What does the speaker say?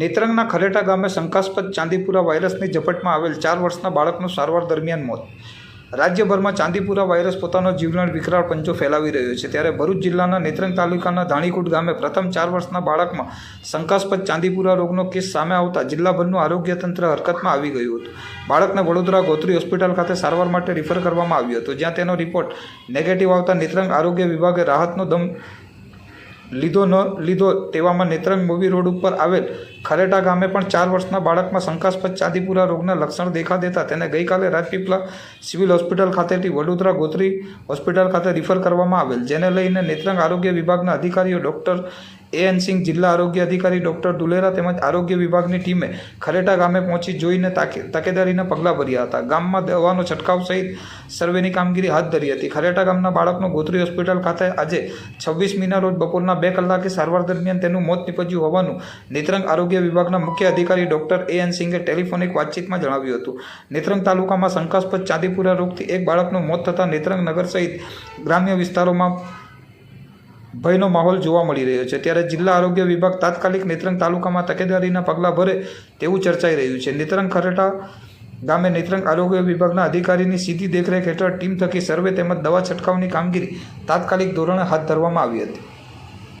નેત્રંગના ખરેટા ગામે શંકાસ્પદ ચાંદીપુરા વાયરસની ઝપટમાં આવેલ ચાર વર્ષના બાળકનું સારવાર દરમિયાન મોત. રાજ્યભરમાં ચાંદીપુરા વાયરસ પોતાનો જીવલેણ વિકરાળ પંચો ફેલાવી રહ્યો છે. ત્યારે ભરૂચ જિલ્લાના નેત્રંગ તાલુકાના ધાણીકુટ ગામે પ્રથમ ચાર વર્ષના બાળકમાં શંકાસ્પદ ચાંદીપુરા રોગનો કેસ સામે આવતા જિલ્લાભરનું આરોગ્ય તંત્ર હરકતમાં આવી ગયું હતું. બાળકને વડોદરા ગોત્રી હોસ્પિટલ ખાતે સારવાર માટે રિફર કરવામાં આવ્યું હતું. જ્યાં તેનો રિપોર્ટ નેગેટિવ આવતા નેત્રંગ આરોગ્ય વિભાગે રાહતનો દમ લીધો ન લીધો તેવામાં નેત્રંગ મૂવી રોડ ઉપર આવેલ ખરેટા ગામે પણ ચાર વર્ષના બાળકમાં શંકાસ્પદ ચાંદીપુરા રોગના લક્ષણ દેખા દેતા તેને ગઈકાલે રાજપીપળા સિવિલ હોસ્પિટલ ખાતેથી વડોદરા ગોત્રી હોસ્પિટલ ખાતે રિફર કરવામાં આવેલ. જેને લઈને નેત્રંગ આરોગ્ય વિભાગના અધિકારીઓ ડૉક્ટર એ એન સિંહ જિલ્લા આરોગ્ય અધિકારી ડૉક્ટર દુલેરા તેમજ આરોગ્ય વિભાગની ટીમે ખરેટા ગામે પહોંચી જોઈને તકેદારીના પગલાં ભર્યા હતા. ગામમાં દવાનો છંટકાવ સહિત સર્વેની કામગીરી હાથ ધરી હતી. ખરેટા ગામના બાળકનું ગોત્રી હોસ્પિટલ ખાતે આજે છવ્વીસ મીના રોજ બપોરના બે કલાકે સારવાર દરમિયાન તેનું મોત નીપજ્યું હોવાનું નેત્રંગ આરોગ્ય વિભાગના મુખ્ય અધિકારી ડૉક્ટર એ એન સિંઘે ટેલિફોનિક વાતચીતમાં જણાવ્યું હતું. નેત્રંગ તાલુકામાં શંકાસ્પદ ચાંદીપુરા રોગથી એક બાળકનું મોત થતાં નેત્રંગ નગર સહિત ગ્રામ્ય વિસ્તારોમાં ભયનો માહોલ જોવા મળી રહ્યો છે. ત્યારે જિલ્લા આરોગ્ય વિભાગ તાત્કાલિક નેત્રંગ તાલુકામાં તકેદારીના પગલાં ભરે તેવું ચર્ચાઈ રહ્યું છે. નેત્રંગ ખરેટા ગામે નેત્રંગ આરોગ્ય વિભાગના અધિકારીની સીધી દેખરેખ હેઠળ ટીમ થકી સર્વે તેમજ દવા છંટકાવની કામગીરી તાત્કાલિક ધોરણે હાથ ધરવામાં આવી હતી.